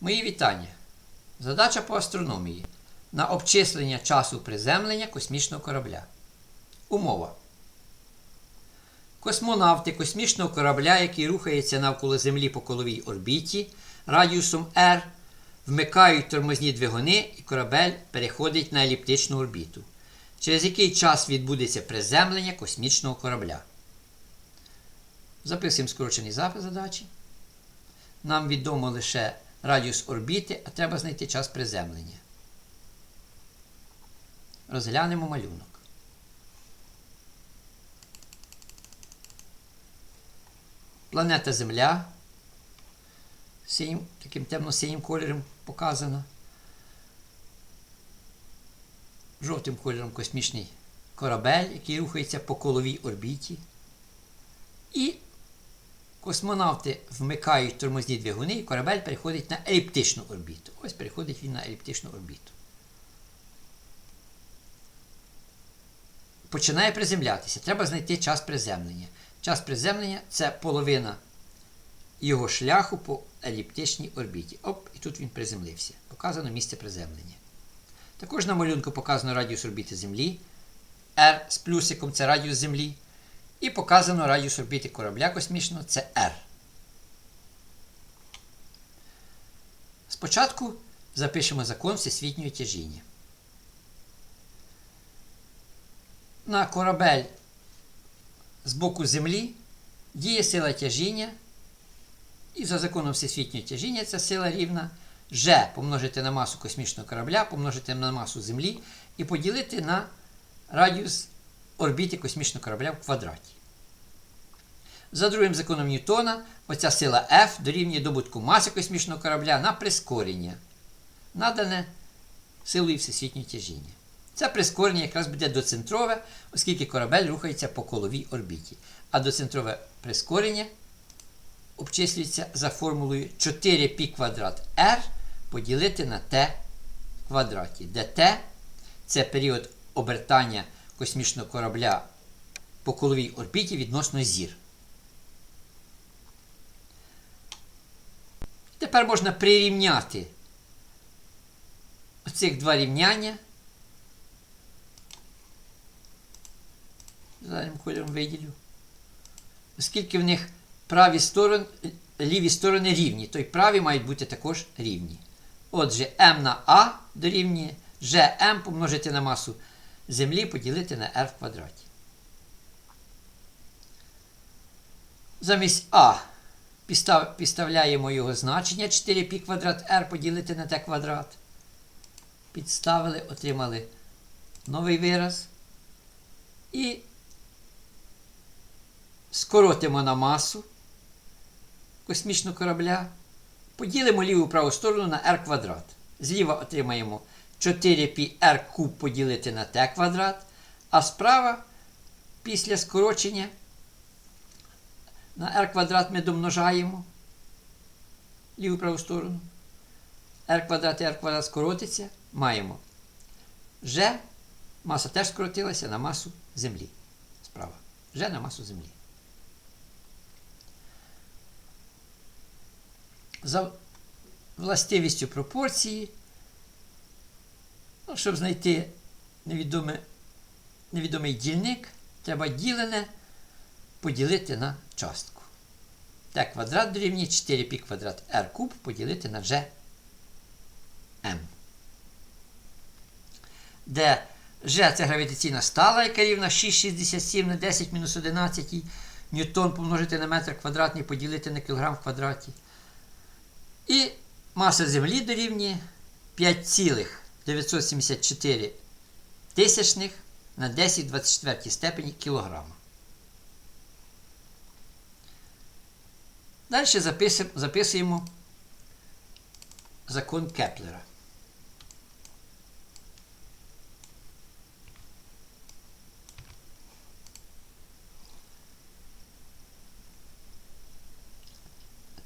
Мої вітання. Задача по астрономії. На обчислення часу приземлення космічного корабля. Умова. Космонавти космічного корабля, який рухається навколо Землі по коловій орбіті радіусом R, вмикають тормозні двигуни і корабель переходить на еліптичну орбіту. Через який час відбудеться приземлення космічного корабля. Записуємо скорочений запис задачі. Нам відомо лише радіус орбіти, а треба знайти час приземлення. Розглянемо малюнок. Планета Земля. Синім, таким темно-синім кольором показана. Жовтим кольором космічний корабель, який рухається по коловій орбіті. І космонавти вмикають тормозні двигуни, і корабель переходить на еліптичну орбіту. Ось переходить він на еліптичну орбіту. Починає приземлятися. Треба знайти час приземлення. Час приземлення це половина його шляху по еліптичній орбіті. Оп, і тут він приземлився. Показано місце приземлення. Також на малюнку показано радіус орбіти Землі. R з плюсиком це радіус Землі. І показано радіус орбіти корабля космічного це R. Спочатку запишемо закон всесвітнього тяжіння. На корабель з боку Землі діє сила тяжіння. І за законом всесвітнього тяжіння ця сила рівна G помножити на масу космічного корабля, помножити на масу Землі і поділити на радіус орбіти космічного корабля в квадраті. За другим законом Ньютона, оця сила F дорівнює добутку маси космічного корабля на прискорення, надане силою всесвітнього тяжіння. Це прискорення якраз буде доцентрове, оскільки корабель рухається по коловій орбіті. А доцентрове прискорення обчислюється за формулою 4π квадрат r поділити на t квадраті, де t це період обертання космічного корабля по коловій орбіті відносно зір. Тепер можна прирівняти оцих два рівняння. Заднім кольором виділю. Оскільки в них праві сторони, ліві сторони рівні, то й праві мають бути також рівні. Отже, m на a дорівнює gm помножити на масу Землі поділити на r в квадраті. Замість а підстав, підставляємо його значення 4π квадрат r поділити на t квадрат. Підставили, отримали новий вираз. І скоротимо на масу космічного корабля. Поділимо ліву праву сторону на r квадрат. Зліва отримаємо 4πr куб поділити на t квадрат, а справа після скорочення на r квадрат ми домножаємо ліву праву сторону. r квадрат і r квадрат скоротиться, маємо g, маса теж скоротилася на масу Землі. Справа. G на масу Землі. За властивістю пропорції, ну, щоб знайти невідоме, невідомий дільник, треба ділене поділити на частку. Т квадрат дорівнює 4π квадрат r куб поділити на gm. Де G це гравітаційна стала, яка рівна 6,67 на 10 мінус 11 ньютон помножити на метр квадратний поділити на кілограм в квадраті. І маса Землі дорівнює 5,974 тисячних на 10 в 24 степені кілограма. Далі записуємо закон Кеплера.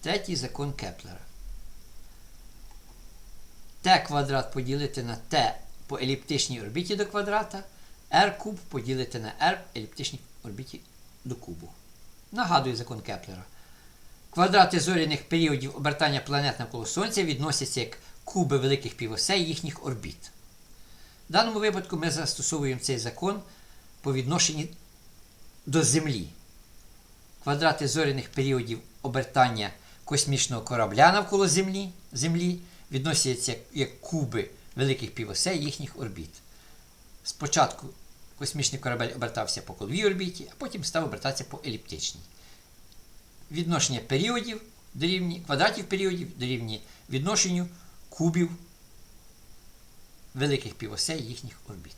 Третій закон Кеплера. Т квадрат поділити на Т по еліптичній орбіті до квадрата, r куб поділити на r еліптичній орбіті до кубу. Нагадую закон Кеплера. Квадрати зоряних періодів обертання планет навколо Сонця відносяться як куби великих півосей їхніх орбіт. В даному випадку ми застосовуємо цей закон по відношенню до Землі. Квадрати зоряних періодів обертання космічного корабля навколо Землі, Землі відносяться як, куби великих півосей їхніх орбіт. Спочатку космічний корабель обертався по коловій орбіті, а потім став обертатися по еліптичній. Відношення періодів дорівнює, квадратів періодів дорівнює відношенню кубів великих півосей їхніх орбіт.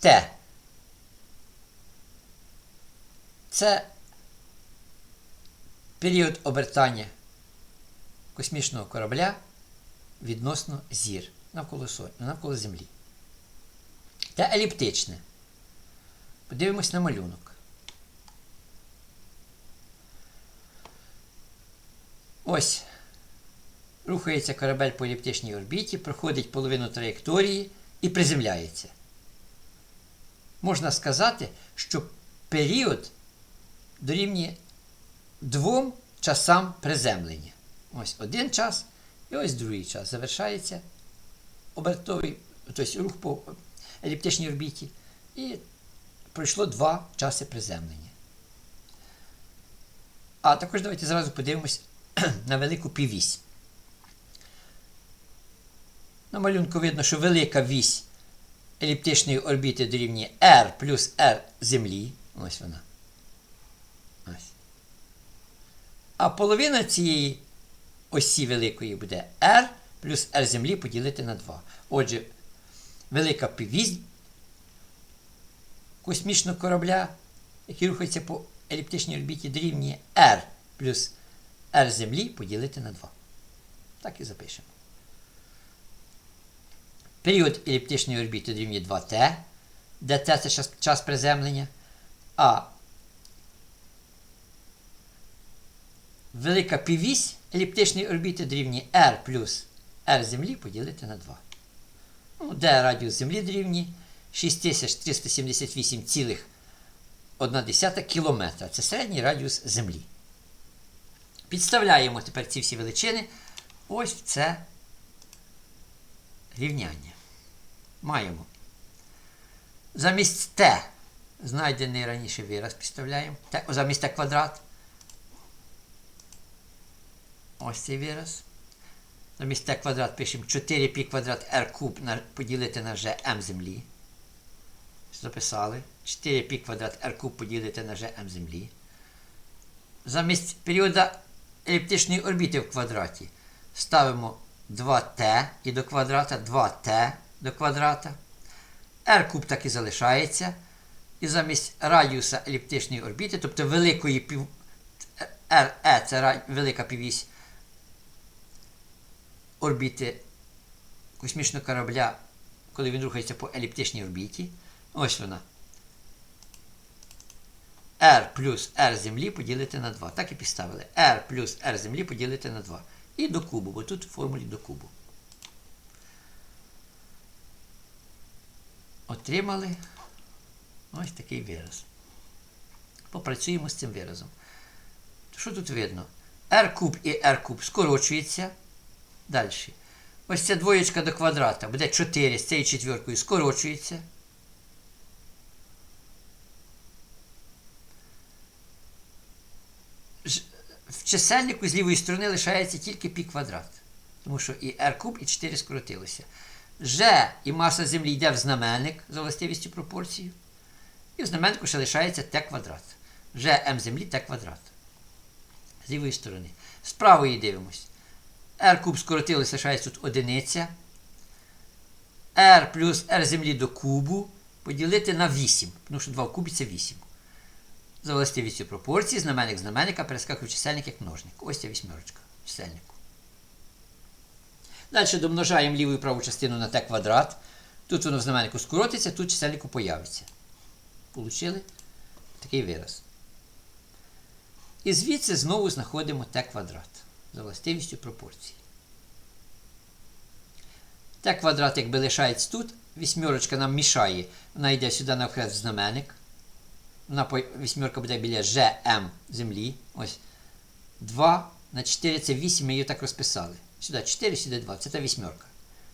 Т. Це період обертання космічного корабля відносно зір навколо, Сон- навколо Землі. Та еліптичне. Подивимось на малюнок. Ось рухається корабель по еліптичній орбіті, проходить половину траєкторії і приземляється. Можна сказати, що період дорівнює двом часам приземлення. Ось один час і ось другий час. Завершається обертовий, тобто рух по еліптичній орбіті. І пройшло два часи приземлення. А також давайте зразу подивимось на велику піввісь. На малюнку видно, що велика вісь еліптичної орбіти дорівнює R плюс R Землі. Ось вона. Ось. А половина цієї осі великої буде R плюс R Землі поділити на 2. Отже, велика піввісь космічного корабля, який рухається по еліптичній орбіті, дорівнює R плюс R Землі поділити на 2. Так і запишемо. Період еліптичної орбіти дорівнює 2T, де T це час приземлення, а велика піввісь еліптичної орбіти дорівнює R плюс R Землі поділити на 2. Ну, де радіус Землі дорівнює 6378,1 км. Це середній радіус Землі. Підставляємо тепер ці всі величини ось в це рівняння. Маємо. Замість t знайдений раніше вираз підставляємо. Т, замість t квадрат. Ось вираз. Замість t квадрат пишемо 4π квадрат r куб поділити на g m землі. Записали. 4π квадрат r куб поділити на g землі. Замість періода еліптичної орбіти в квадраті ставимо 2t і до квадрата 2t до квадрата. r куб так і залишається. І замість радіуса еліптичної орбіти, тобто великої пів... RE це велика піввісь орбіти космічного корабля, коли він рухається по еліптичній орбіті. Ось вона. R плюс R землі поділити на 2. Так і підставили. R плюс R землі поділити на 2. І до кубу, бо тут в формулі до кубу. Отримали ось такий вираз. Попрацюємо з цим виразом. Що тут видно? R куб і R куб скорочується. Далі. Ось ця двоєчка до квадрата буде 4 з цією четвіркою скорочується. В чисельнику з лівої сторони лишається тільки пі квадрат. Тому що і r куб, і 4 скоротилося. Ж і маса землі йде в знаменник за властивістю пропорції. І в знаменнику ще лишається t квадрат. Ж м землі t квадрат. З лівої сторони. З правої дивимось. R куб скоротилося, лишається тут одиниця. r плюс r землі до кубу поділити на 8. Тому що 2 в кубі це 8. За властивістю пропорції знаменник знаменника перескакує чисельник як множник. Ось ця вісьмерочка в чисельнику. Далі домножаємо ліву і праву частину на t квадрат. Тут воно в знаменнику скоротиться, тут чисельнику появиться. Получили такий вираз. І звідси знову знаходимо t квадрат за властивістю пропорції. t квадрат, якби лишається тут, вісьмерочка нам мішає, вона йде сюди на в знаменник. вона вісьмерка буде біля ЖМ землі. Ось 2 на 4 це 8, ми її так розписали. Сюди 4, сюди 2. Це та вісьмерка.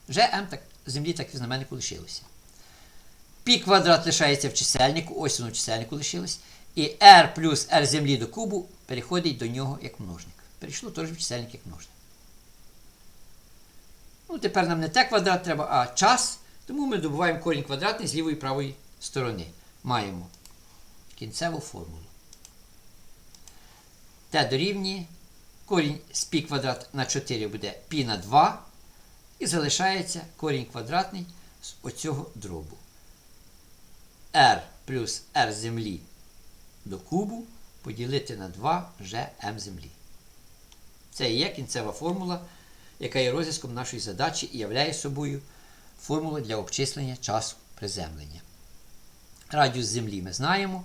ЖМ так, землі так і в знаменнику лишилося. Пі квадрат лишається в чисельнику, ось воно в чисельнику лишилось. І r плюс r землі до кубу переходить до нього як множник. Перейшло теж в чисельник як множник. Ну, тепер нам не t квадрат треба, а час. Тому ми добуваємо корінь квадратний з лівої і правої сторони. Маємо кінцеву формулу. t дорівнює. Корінь з π квадрат на 4 буде π на 2. І залишається корінь квадратний з оцього дробу. r плюс r землі до кубу поділити на 2 gm землі. Це і є кінцева формула, яка є розв'язком нашої задачі і являє собою формулу для обчислення часу приземлення. Радіус Землі ми знаємо,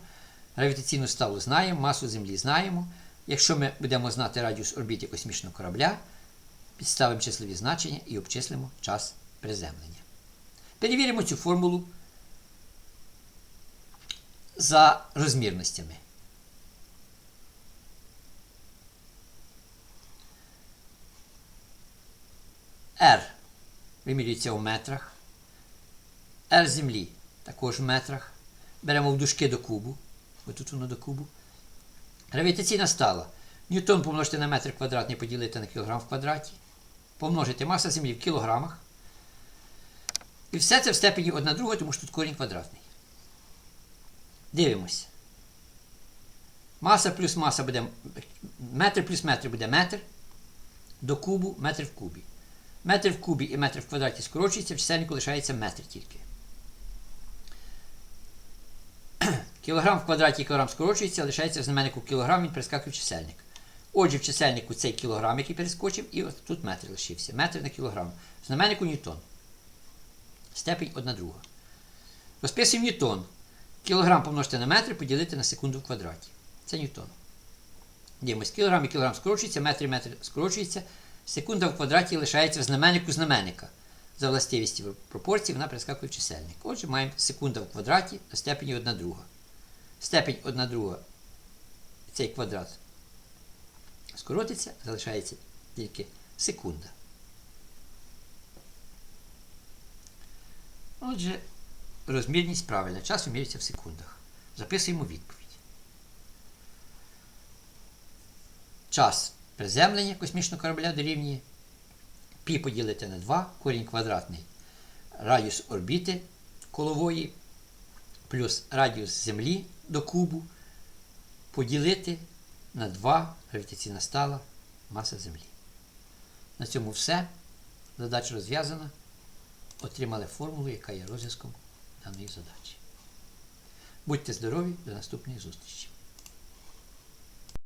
гравітаційну ставу знаємо, масу Землі знаємо. Якщо ми будемо знати радіус орбіти космічного корабля, підставимо числові значення і обчислимо час приземлення. Перевіримо цю формулу за розмірностями. R вимірюється у метрах. R землі також в метрах. Беремо в дужки до кубу. Ось тут воно до кубу. Гравітаційна стала. Ньютон помножити на метр квадратний поділити на кілограм в квадраті. Помножити маса землі в кілограмах. І все це в степені 1 друга, тому що тут корінь квадратний. Дивимося. Маса плюс маса буде метр плюс метр буде метр. До кубу метр в кубі. Метр в кубі і метр в квадраті скорочується, в чисельнику лишається метр тільки. Кілограм в квадраті і кілограм скорочується, лишається в знаменнику кілограм, він перескакує в чисельник. Отже, в чисельнику цей кілограм, який перескочив, і от тут метр лишився. Метр на кілограм. В знаменнику ньютон. Степень 1 друга. Розписуємо ньютон. Кілограм помножити на метр, поділити на секунду в квадраті. Це ньютон. Дивимось, кілограм і кілограм скорочується, метр і метр скорочується. Секунда в квадраті лишається в знаменнику знаменника. За властивістю пропорції вона перескакує в чисельник. Отже, маємо секунда в квадраті до степені 1 друга. Степень 1 друга цей квадрат скоротиться, залишається тільки секунда. Отже, розмірність правильна. Час вимірюється в секундах. Записуємо відповідь. Час приземлення космічного корабля дорівнює π поділити на 2, корінь квадратний, радіус орбіти колової плюс радіус Землі до кубу поділити на 2 гравітаційна стала маса Землі. На цьому все. Задача розв'язана. Отримали формулу, яка є розв'язком даної задачі. Будьте здорові, до наступної зустрічі!